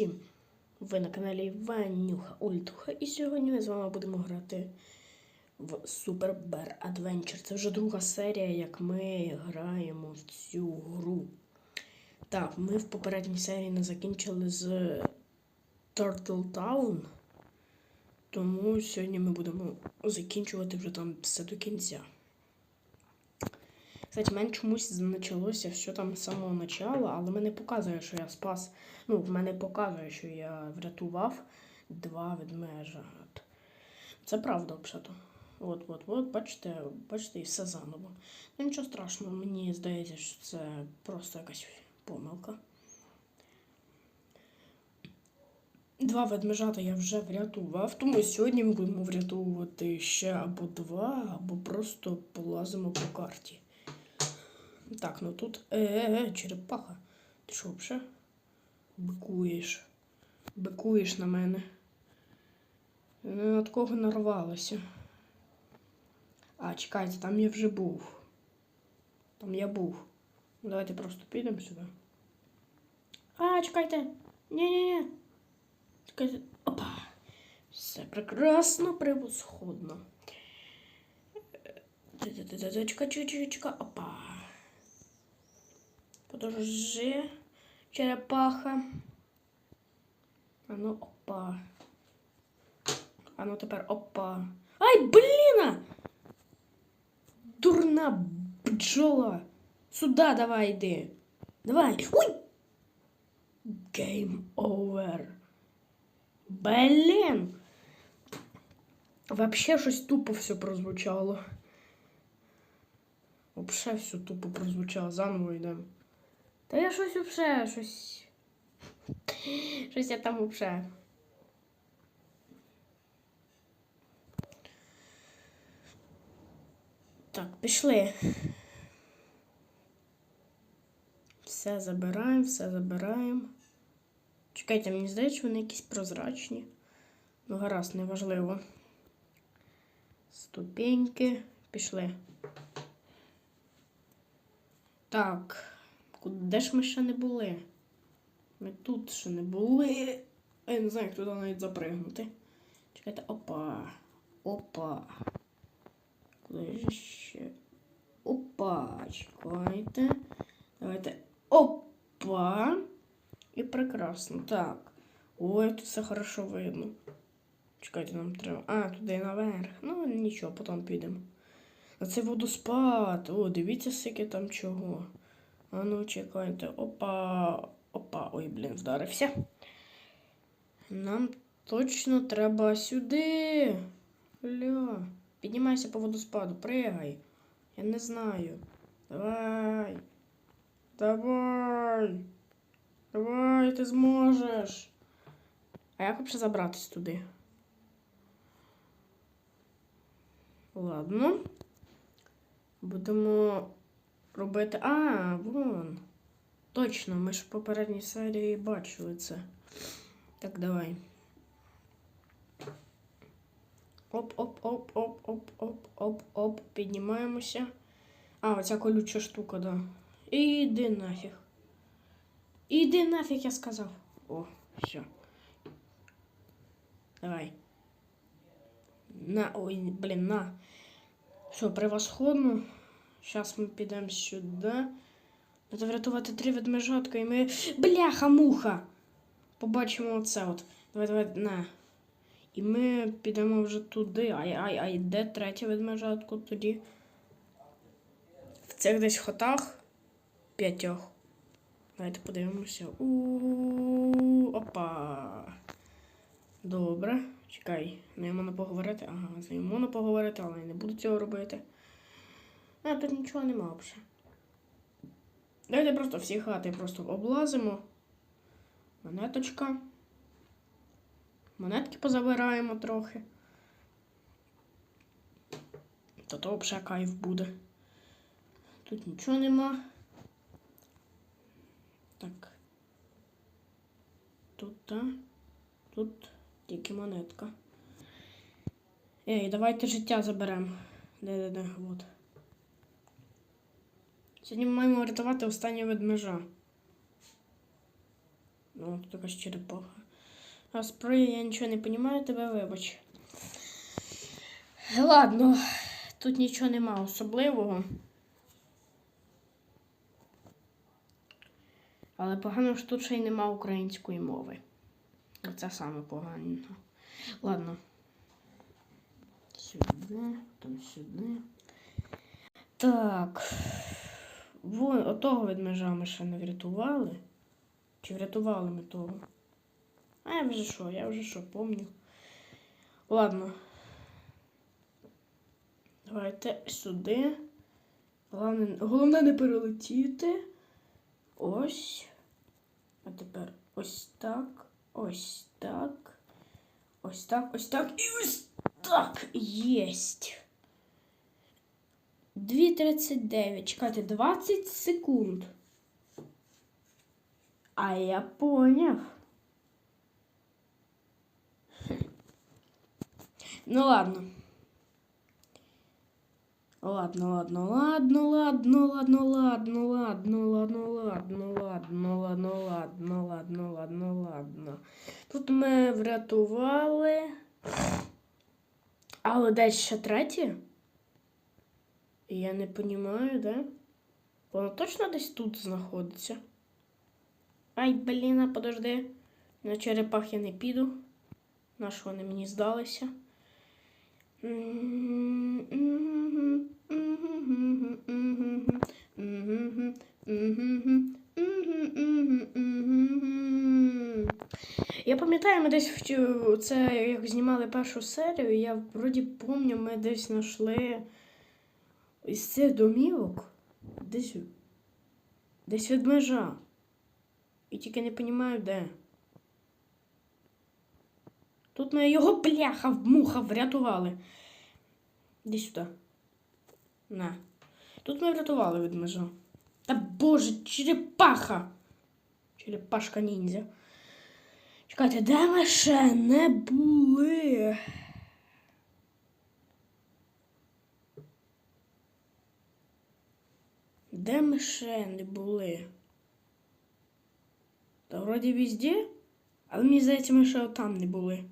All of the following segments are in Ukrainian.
Всім! Ви на каналі Іванюха Ультуха. І сьогодні ми з вами будемо грати в Super Bear Adventure. Це вже друга серія, як ми граємо в цю гру. Так, ми в попередній серії не закінчили з Turtle Town. Тому сьогодні ми будемо закінчувати вже там все до кінця. Кстати, в мене чомусь почалося все там з самого начала, але мене показує, що я спас. Ну, в мене показує, що я врятував два ведмежа. Це правда, взагалі. От, от, от, бачите, бачите, і все заново. Ну нічого страшного, мені здається, що це просто якась помилка. Два ведмежата я вже врятував, тому сьогодні ми будемо врятовувати ще або два, або просто полазимо по карті. Так, ну тут е, е, черепаха. Ти що вже? Бикуєш. Бикуєш на мене. Не над кого нарвалася. А, чекайте, там я вже був. Там я був. Ну, Давайте просто підемо сюди. А, чекайте. Ні-ні-ні. Чекайте. Опа. Все прекрасно, превосходно. Чекай, чекай, чекай. Опа. Подожди, черепаха. А ну опа. А ну тепер опа. Ай, бліна! Дурна бджола. Сюда давай йди. Давай. Ой! Game over. Блін. Вообще щось тупо все прозвучало. Вообще все тупо прозвучало. Заново йдемо. Та я щось вообще, щось. Щось я там вообще. Так, пішли. Все забираємо, все забираємо. Чекайте, мені здається, вони якісь прозрачні. Ну, гаразд, неважливо. Ступеньки. Пішли. Так. Де ж ми ще не були? Ми тут ще не були. Я не знаю, як туди навіть запригнути. Чекайте, опа. Опа. Куди ж ще? Опа. Чекайте. Давайте. Опа. І прекрасно. Так. Ой, тут все хорошо видно. Чекайте, нам треба. А, туди наверх. Ну, нічого, потім підемо. А це водоспад. О, дивіться, скільки там чого. А ну, чекайте. Опа. Опа. Ой, блін, вдарився. Нам точно треба сюди. Ля. Піднімайся по водоспаду, пригай. Я не знаю. Давай. Давай. Давай, ти зможеш. А як взагалі забратись туди? Ладно. Будемо робити. А, вон. Точно, ми ж в попередній серії бачили це. Так, давай. Оп-оп-оп-оп-оп-оп-оп-оп. Піднімаємося. А, оця колюча штука, да. Іди нафіг. Іди нафіг, я сказав. О, все. Давай. На, ой, блін, на. Все, превосходно. Зараз ми підемо сюди. Треба врятувати три ведмежатка і ми. Бляха-муха! Побачимо оце от. Давай, давай, на. І ми підемо вже туди. Ай, ай, де третє ведмежатко тоді? В цих десь хотах п'ятьох. Давайте подивимося. У опа. Добре. Чекай, не можна поговорити. Ага, з ним можна поговорити, але я не буду цього робити. А, тут нічого нема взагалі. Давайте просто всі хати просто облазимо. Монеточка. Монетки позабираємо трохи. То то взагалі кайф буде. Тут нічого нема. Так. Тут, так. Тут тільки монетка. Ей, давайте життя заберемо. Де-де-де, от. Сьогодні ми маємо врятувати останнього ведмежа. Ну, тут якась черепаха. Спри, я нічого не розумію, тебе вибач. Ладно, тут нічого нема особливого. Але погано, що тут ще й нема української мови. Це саме погано. Ладно. Сюди, там сюди. Так. Вон, отого ведмежа ми ще не врятували. Чи врятували ми того? А я вже що, я вже що, помню. Ладно. Давайте сюди. Головне, головне не перелетіти. Ось. А тепер ось так. Ось так. Ось так, ось так і ось так. Єсть. 2.39. Чекайте, 20 секунд. А я поняв. Ну ладно. Ладно, ладно, ладно, ладно, ладно, ладно, ладно, ладно, ладно, ладно, ладно, ладно, ладно, ладно, ладно. Тут ми врятували. Але десь ще третє? Я не розумію, да? Воно точно десь тут знаходиться. Ай, блін, подожди. На черепах я не піду. На що вони мені здалися? Я пам'ятаю, ми десь в це як знімали першу серію, я вроді пам'ятаю, ми десь знайшли із цих домівок десь, десь від межа. І тільки не розумію, де. Тут ми його бляха муха врятували. Іди сюди. На. Тут ми врятували від межа. Та боже, черепаха! Черепашка ніндзя. Чекайте, де ми ще не були? Де ми ще не були? Та вроді везде, але мені здається, ми ще там не були.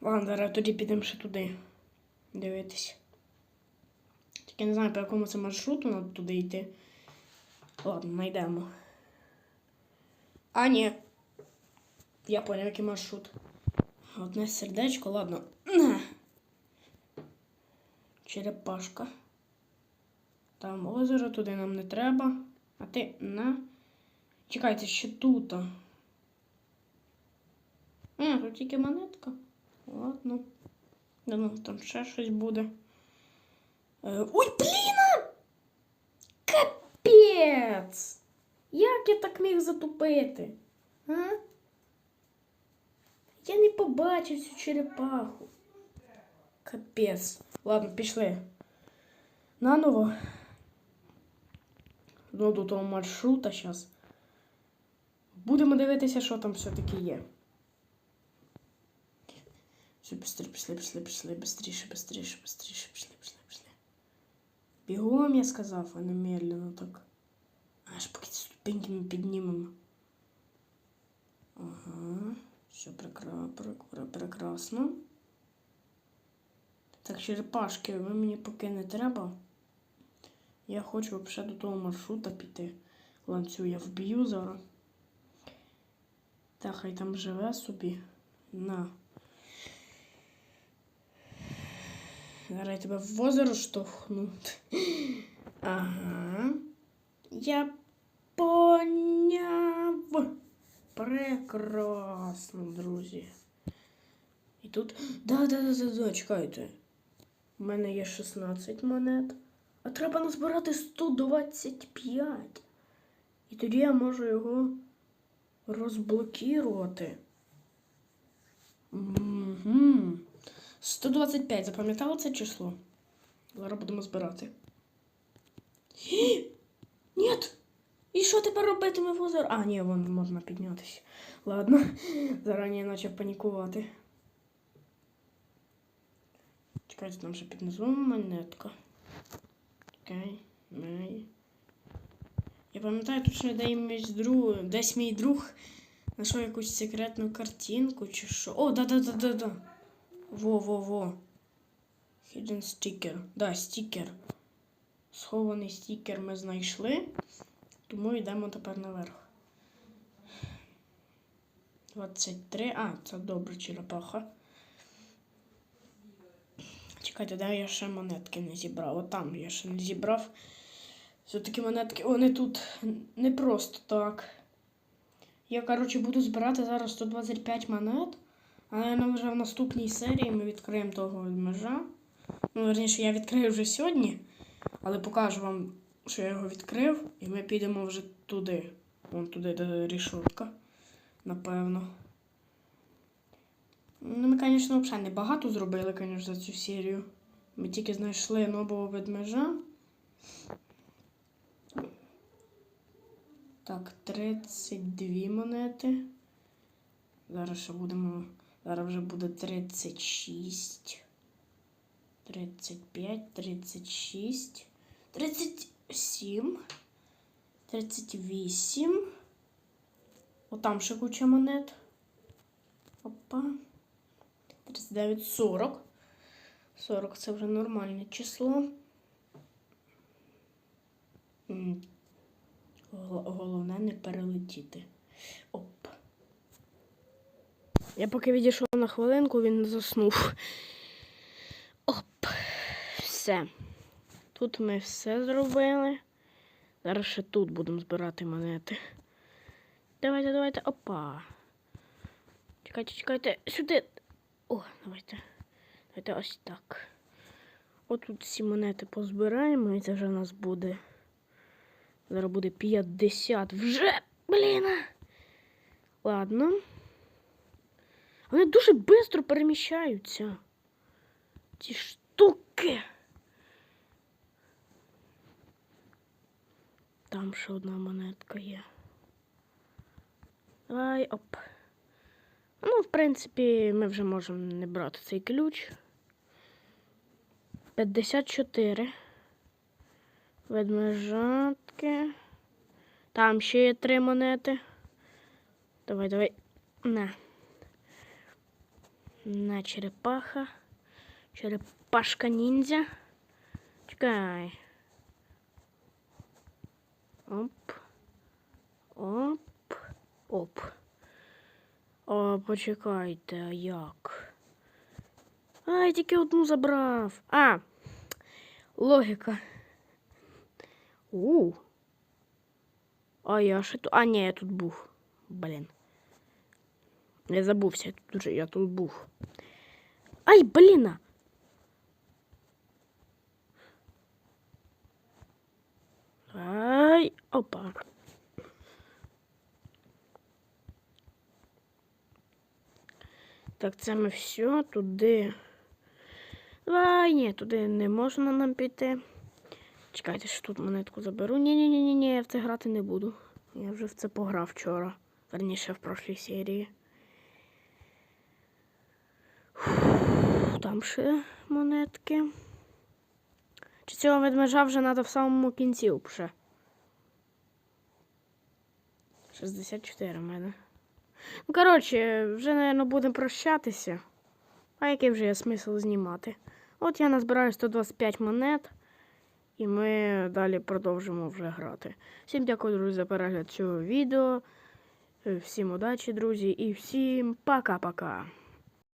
Ладно, зараз тоді підемо ще туди. Дивитись. Тільки не знаю, по якому це маршруту треба туди йти. Ладно, знайдемо. А, ні. Я поняв, який маршрут. Одне сердечко, ладно. Черепашка. Там озеро, туди нам не треба. А ти на. Чекайте, ще тут. А, тут тільки монетка. Ладно. Да ну, там ще щось буде. Е, Ой, блін! Капець! Як я так міг затупити? А? Я не побачив цю черепаху. Капець. Ладно, пішли. Наново Ну, до того маршрута зараз. Будемо дивитися, що там все-таки є. Все, быстрее, пішли, пішли, пішли, быстріше, быстріше, быстріше, пішли, пішли, пішли. Бігом, я сказав, а не медленно так. Аж поки ці ступеньки ми піднімемо. Ага, все прекра... прекра... прекрасно. Так, черепашки, ви мені поки не треба. Я хочу взагалі до того маршрута піти. Ланцю я вб'ю зараз. Та хай там живе собі. На. Зараз я тебе в озеро штовхну. Ага. Я поняв. Прекрасно, друзі. І тут. Да, да, да, да, да, чекайте. У мене є 16 монет. А треба назбирати 125. І тоді я можу його розблокувати. Угу. 125. Запам'ятала це число? Зараз будемо збирати. Ні! І що тепер робитиме в озеро? А, ні, вон можна піднятися. Ладно, зарані почав панікувати. Чекайте, там ще під монетка. Окей, мей. Я пам'ятаю точно, де мій друг, десь мій друг Знайшов якусь секретну картинку чи що. О, да-да-да-да-да. Во-во-во. Hidden sticker. Да, стікер. Схований стікер ми знайшли. Тому йдемо тепер наверх. 23. А, це добре, черепаха. Чекайте, де я ще монетки не зібрав. От там я ще не зібрав. Все-таки монетки, вони тут не просто так. Я, коротше, буду збирати зараз 125 монет. Але ну, вже в наступній серії ми відкриємо того ведмежа. Ну, верніше, я відкрию вже сьогодні, але покажу вам, що я його відкрив, і ми підемо вже туди. Вон туди, де рішотка, напевно. Ну, ми, звісно, взагалі не багато зробили, звісно, за цю серію. Ми тільки знайшли нового ведмежа. Так, 32 монети. Зараз ще будемо. Зараз вже буде 36. 35, 36, 37, 38. Отам ще куча монет. Опа. 39, 40. 40 це вже нормальне число. Головне не перелетіти. Оп. Я поки відійшов на хвилинку, він заснув. Оп. Все. Тут ми все зробили. Зараз ще тут будемо збирати монети. Давайте, давайте. Опа. Чекайте, чекайте. Сюди. О, давайте. Давайте ось так. Отут всі монети позбираємо, і це вже у нас буде. Зараз буде 50. Вже! Блін! Ладно. Вони дуже швидко переміщаються. Ці штуки. Там ще одна монетка є. Давай, оп. Ну, в принципі, ми вже можемо не брати цей ключ. 54. Ведмежатки. Там ще є три монети. Давай, давай. На. На черепаха. Черепашка ніндзя. Чекай. Оп. Оп. Оп. О, почекайте, а як? А, я тільки одну забрав. А. Логіка. У. А я ще тут. А, ні, я тут був. Блін. Я забувся, я тут, я тут був. Ай, блін! Ай, опа. Так, це ми все туди. Ай, ні, туди не можна нам піти. Чекайте, що тут монетку заберу. Ні-ні-ні, ні, я в це грати не буду. Я вже в це пограв вчора. Верніше в прошлій серії. Фу, Там ще монетки. Чи цього ведмежа вже треба в самому кінці вже? 64 в мене. Ну, коротше, вже, мабуть, будемо прощатися. А який вже є смисл знімати? От я назбираю 125 монет, і ми далі продовжимо вже грати. Всім дякую, друзі, за перегляд цього відео. Всім удачі, друзі, і всім пока-пока.